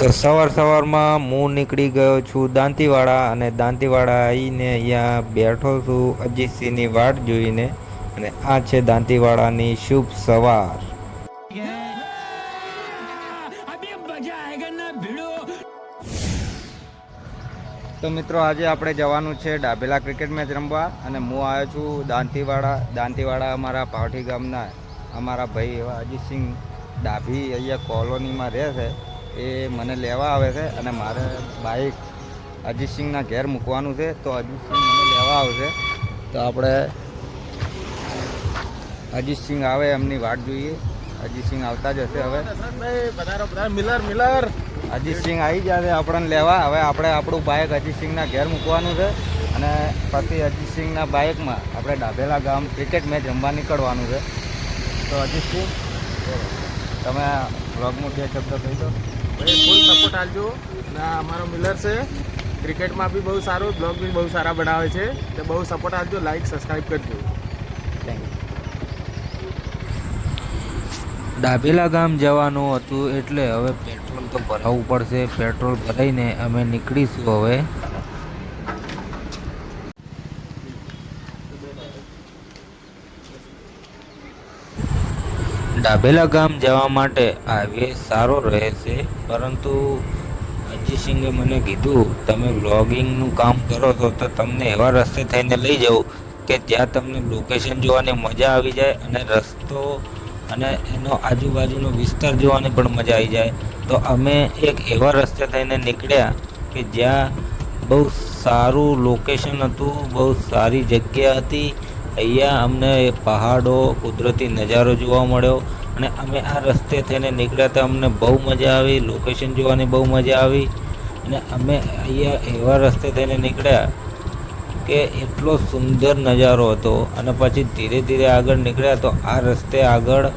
તો સવાર સવારમાં હું નીકળી ગયો છું દાંતીવાડા અને દાંતીવાડા આવીને અહીંયા બેઠો છું અજીતસિંહની વાટ જોઈને અને આ છે દાંતીવાડાની શુભ સવાર. તો મિત્રો આજે આપણે જવાનું છે ડાભેલા ક્રિકેટ મેચ રમવા અને હું આવ્યો છું દાંતીવાડા. દાંતીવાડા અમારા પાવઠી ગામના, અમારા ભાઈ એવા અજીતસિંહ ડાભી અહીંયા કોલોનીમાં રહે છે. એ મને લેવા આવે છે અને મારે બાઇક અજીતસિંહના ઘેર મૂકવાનું છે તો અજીતસિંહ મને લેવા આવશે. તો આપણે અજીતસિંહ આવે એમની વાટ જોઈએ. અજીતસિંહ આવતા જ હશે હવે. Miller Miller. અજીતસિંહ આવી જશે આપણને લેવા. હવે આપણે આપણું બાઇક અજીતસિંહના ઘેર મૂકવાનું છે અને પછી અજીતસિંહના બાઇકમાં આપણે ડાભેલા ગામ ક્રિકેટ મેચ રમવા નીકળવાનું છે. તો અજીતસિંહ તમે વ્લોગમાં બે શબ્દ કહી દો. ભાઈ ફૂલ સપોર્ટ આપજો. અને અમારો મિલર છે. ક્રિકેટમાં બી બહુ સારું, બ્લોગ બી બહુ સારા બનાવે છે. તો બહુ સપોર્ટ આપજો લાઈક સબસ્ક્રાઈબ કરજો. ડાભેલા ગામ જવાનું હતું એટલે હવે પેટ્રોલ તો ભરાવવું પડશે. પેટ્રોલ ભરાઈને અમે નીકળીશું હવે. ડાભેલા ગામ જવા માટે હાઈવે સારો રહેશે, પરંતુ અજીતસિંહે મને કીધું, તમે વ્લોગિંગનું કામ કરો છો તો તમને એવા રસ્તે થઈને લઈ જાઉં કે જ્યાં તમને લોકેશન જોવાની મજા આવી જાય અને રસ્તો અને એનો આજુબાજુનો વિસ્તાર જોવાની પણ મજા આવી જાય. તો અમે એક એવા રસ્તે થઈને નીકળ્યા કે જ્યાં બહુ સારું લોકેશન હતું, બહુ સારી જગ્યા હતી અહીંયા અમને પહાડો, કુદરતી નજારો જોવા મળ્યો અને અમે આ રસ્તે થઈને નીકળ્યા તો અમને બહુ મજા આવી લોકેશન જોવાની બહુ મજા આવી અને અમે અહીંયા એવા રસ્તે થઈને નીકળ્યા કે એટલો સુંદર નજારો હતો અને પછી ધીરે ધીરે આગળ નીકળ્યા તો આ રસ્તે આગળ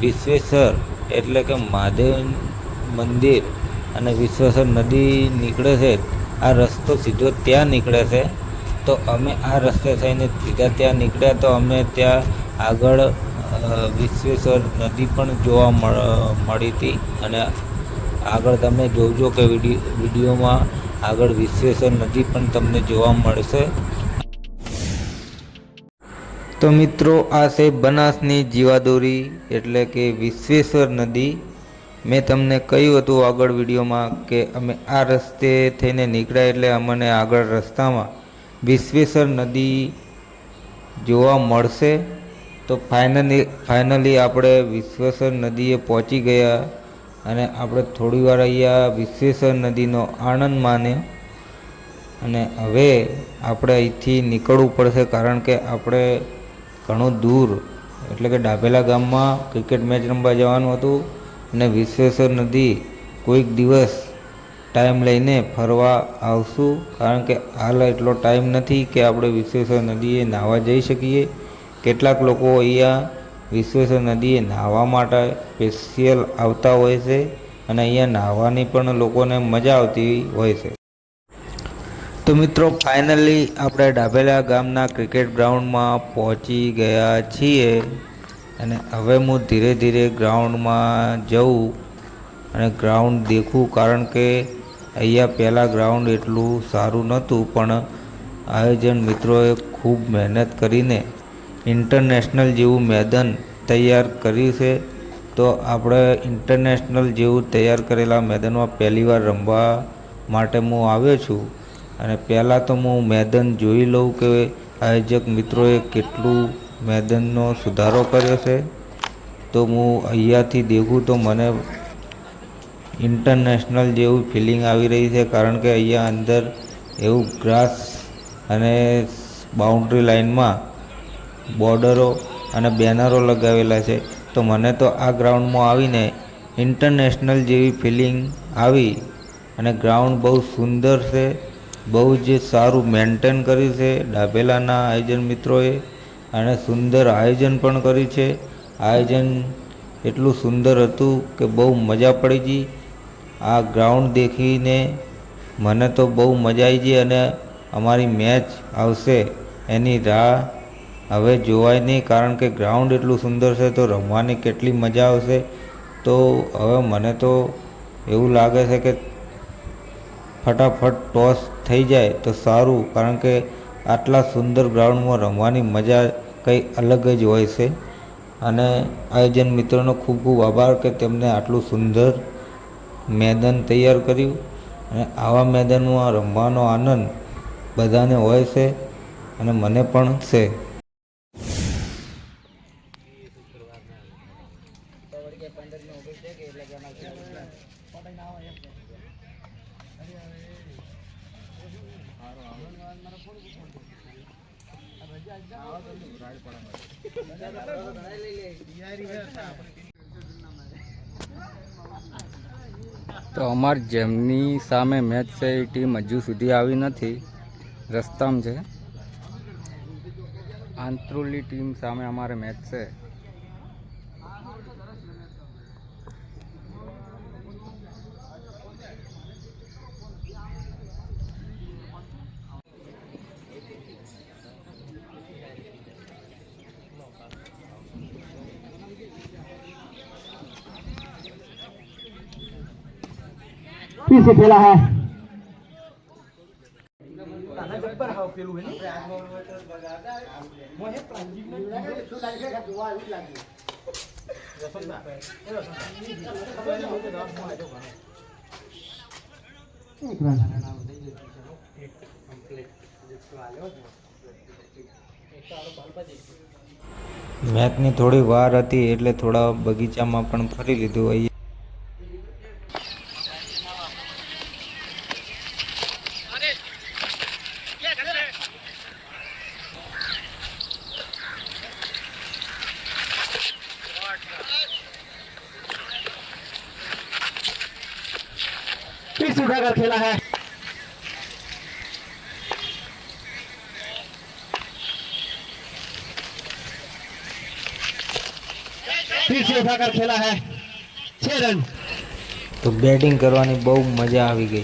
વિશ્વેશ્વર એટલે કે મહાદેવ મંદિર અને વિશ્વેશ્વર નદી નીકળે છે. આ રસ્તો સીધો ત્યાં નીકળે છે. તો અમે આ રસ્તે થઈને સીધા ત્યાં નીકળ્યા તો અમે ત્યાં આગળ વિશ્વેશ્વર નદી પણ જોવા મળ- હતી. અને આગળ તમે જોજો કે વિડી, વિડીયોમાં આગળ વિશ્વેશ્વર નદી પણ તમને જોવા મળશે. તો મિત્રો, આ છે બનાસની જીવાદોરી, એટલે કે વિશ્વેશ્વર નદી. મેં તમને કહ્યું હતું આગળ વિડીયોમાં કે અમે આ રસ્તે થઈને નીકળ્યા એટલે અમને આગળ રસ્તામાં વિશ્વેશ્વર નદી જોવા મળશે તો ફાઇનલી ફાઇનલી આપણે વિશ્વેશ્વર નદીએ પહોંચી ગયા અને આપણે થોડી વાર અહીંયા વિશ્વેશ્વર નદીનો આનંદ માન્યો અને હવે આપણે અહીંથી નીકળવું પડશે કારણ કે આપણે ઘણું દૂર, એટલે કે ડાભેલા ગામમાં ક્રિકેટ મેચ રમવા જવાનું હતું અને વિશ્વેશ્વર નદી કોઈક દિવસ ટાઈમ લઈને ફરવા આવશું. કારણ કે હાલ એટલો ટાઈમ નથી કે આપણે વિશ્વેશ્વર નદીએ નાહવા જઈ શકીએ. કેટલાક લોકો અહીંયા વિશ્વેશ્વર નદીએ નાહવા માટે સ્પેશિયલ આવતા હોય છે અને અહીંયા નાહવાની પણ લોકોને મજા આવતી હોય છે. તો મિત્રો, ફાઇનલી આપણે ડાભેલા ગામના ક્રિકેટ ગ્રાઉન્ડમાં પહોંચી ગયા છીએ અને હવે હું ધીરે ધીરે ગ્રાઉન્ડમાં જઉં અને ગ્રાઉન્ડ દેખું. કારણ કે અહીંયા પહેલાં ગ્રાઉન્ડ એટલું સારું નહોતું, પણ આયોજન મિત્રોએ ખૂબ મહેનત કરીને ઇન્ટરનેશનલ જેવું મેદાન તૈયાર કર્યું છે. તો આપણે ઇન્ટરનેશનલ જેવું તૈયાર કરેલા મેદાનમાં પહેલીવાર રમવા માટે હું આવ્યો છું. અને પહેલાં તો હું મેદાન જોઈ લઉં કે આયોજક મિત્રોએ કેટલું મેદાનનો સુધારો કર્યો છે. તો હું અહીંયાથી દેખું તો મને ઇન્ટરનેશનલ જેવું ફિલિંગ આવી રહી છે, કારણ કે અહીંયા અંદર એવું ગ્રાસ અને બાઉન્ડ્રી લાઇનમાં બોર્ડરો અને બેનરો લગાવેલા છે. તો મને તો આ ગ્રાઉન્ડમાં આવીને ઇન્ટરનેશનલ જેવી ફિલિંગ આવી અને ગ્રાઉન્ડ બહુ સુંદર છે, બહુ જ સારું મેન્ટેન કર્યું છે. ડાભેલાના આયોજન મિત્રોએ અને સુંદર આયોજન પણ કર્યું છે. આયોજન એટલું સુંદર હતું કે બહુ મજા પડી ગઈ. આ ગ્રાઉન્ડ દેખીને મને તો બહુ મજા આવી ગઈ અને અમારી મેચ આવશે એની રાહ હવે જોવાય નહીં, કારણ કે ગ્રાઉન્ડ એટલું સુંદર છે તો રમવાની કેટલી મજા આવશે. તો હવે મને તો એવું લાગે છે કે ફટાફટ ટોસ થઈ જાય તો સારું, કારણ કે આટલા સુંદર ગ્રાઉન્ડમાં રમવાની મજા કંઈ અલગ જ હોય છે. અને આયોજન મિત્રોનો ખૂબ ખૂબ આભાર કે તેમને આટલું સુંદર મેદાન તૈયાર કર્યું અને આવા મેદાનમાં રમવાનો આનંદ બધાને હોય છે અને મને પણ છે. તો અમાર જેમની સામે મેચ છે, એ ટીમ હજુ સુધી આવી નથી. રસ્તામાં છે. આંતરોલી ટીમ સામે અમારે મેચ છે. पीछे खेला है एक रन મેચની થોડી વાર હતી એટલે થોડા બગીચામાં પણ ફરી લીધું અહીં पिच उठाकर खेला है पीछे उठाकर खेला है छह रन તો બેટિંગ કરવાની બહુ મજા આવી ગઈ